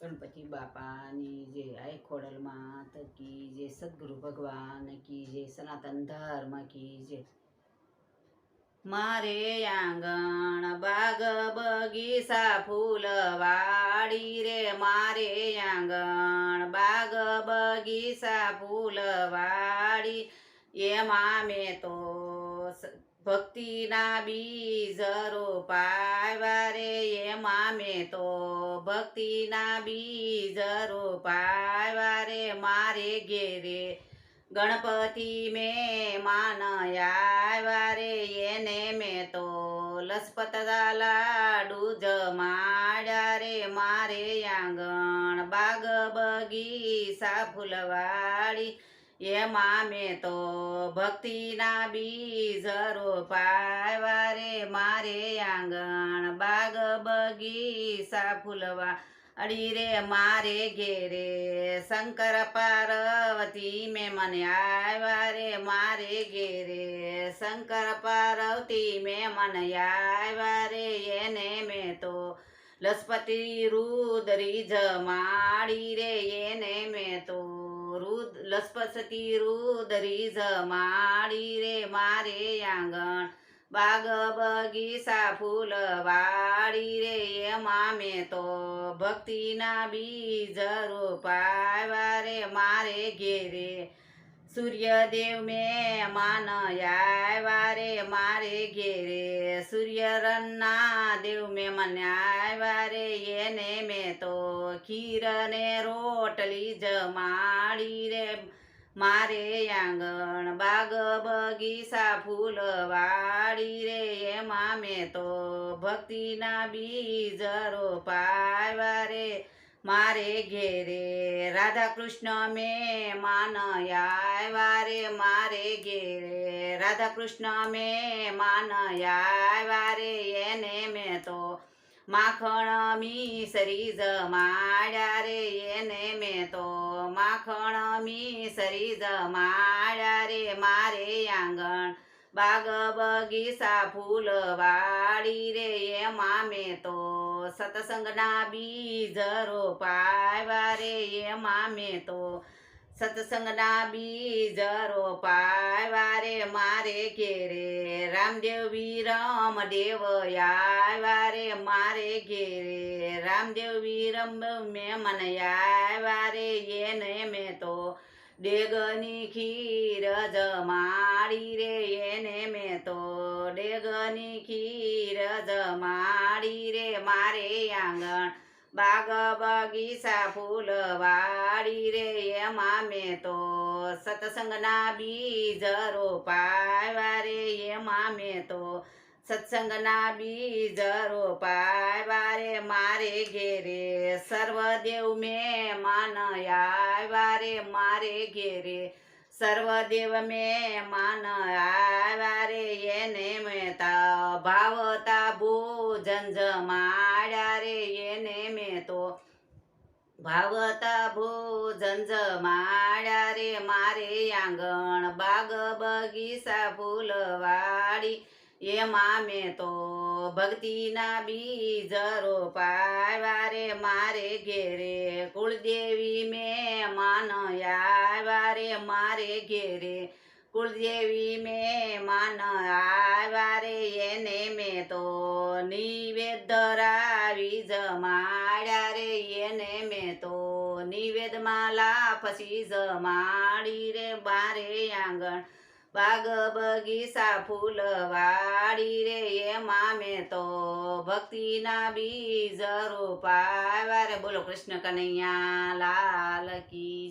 ગણપતિ બાપાની જે આય ખોડલમાં કી જે સદગુરુ ભગવાન કી સનાતન ધર્મ કી મારે આંગણ બાગ બગીચા ફૂલવાડી રે, મારે આંગણ બાગ બગીચા ફૂલવાડી, એમાં મેં તો ભક્તિના બીજ રોપાવ્યા રે એમાં મેં તો. ભક્તિના બીજ રોપાવ્યા રે મારે ઘેરે. ગણપતિ મેં માનયા રે એને મેં તો. લસપતરા લાડુ જમાડ્યા રે મારે આંગણ બાગ બગીચા ફૂલવાડી. એમાં મેં તો ભક્તિના બીજ રોપાવ્યા રે મારે આંગણ બાગ બગીચા ફૂલવા અડી રે મારે ઘેરે શંકર પાર્વતી મેં મને આવ્યા રે મારે ઘેરે શંકર પાર્વતી મેં મને આવ્યા રે એને મેં તો લસપતિ રુદરી જમાડી રે એને મેં તો રુદ લસપતિ રુદરી જમાડી રે, મારે આંગણ. બાગ બગીચા ફૂલવાડી રે, એમાં મેં તો ભક્તિના બીજ રોપાવ્યા રે, મારે ઘેરે સૂર્યદેવ મેં માન આવ્યા રે, મારે ઘેરે સૂર્યરણના દેવ મેં મને આવ્યા રે, એને મેં તો ખીર ને રોટલી જમાડી રે. મારે આંગણ બાગ બગીચા ફૂલવાડી રે, એમાં મેં તો ભક્તિના બીજ રોપાવ્યા રે મારે ઘેરે રાધા કૃષ્ણ મે માનયા વારે મારે ઘેરે રાધા કૃષ્ણ મે માનયા વારે એને મેં તો માખણ મીસરી જમાડ્યા રે એને મેં તો માખણ મીસરી જમાડ્યા રે મારે આંગણ બાગ બગીચા ફૂલવાડી રે, એમાં મેં તો સત્સંગના બીજ રોપાવ્યા રે, એમાં મેં તો સત્સંગના બીજ રોપાવ્યા રે, મારે ઘેરે રામદેવ વિરમ દેવ આવ્યા રે, મારે ઘેરે રામદેવ વિરમ મેં મને આવ્યા રે, એને મેં તો ડેગની ખીર જમાડી રે એને મેં તો ડેગની ખીર જમાડી રે મારે આંગણ બાગ બગીચા ફૂલવાડી રે એમાં મેં તો સત્સંગના બીજ રોપાવા રે. એમાં મેં તો સત્સંગના બીજ રોપાવ્યા રે મારે ઘેરે સર્વદેવ મેં માન આવ્યા રે મારે ઘેરે સર્વદેવ મેં માન આવ્યા રે એને મેં તા ભાવતા ભોજન જમાડ્યા રે એને મેં તો ભાવતા ભોજન જમાડ્યા રે મારે આંગણ બાગ બગીચા ફૂલવાડી એમાં મેં તો ભક્તિના બીજ રોપાવ્યા રે, મારે ઘેરે કુળદેવી મેં માન આવ્યા રે, મારે ઘેરે કુળદેવી મેં માન આવ્યા રે, એને મેં તો નિવેદ ધરાવી જમાડ્યા રે, એને મેં તો નિવેદમાં લાફસી જમાડી રે બારે આંગણ બાગ બગીચા ફૂલવાડી રે, એમાં મેં તો ભક્તિના બીજ રોપાવ્યા રે. બોલો કૃષ્ણ કનૈયા, લાલ કી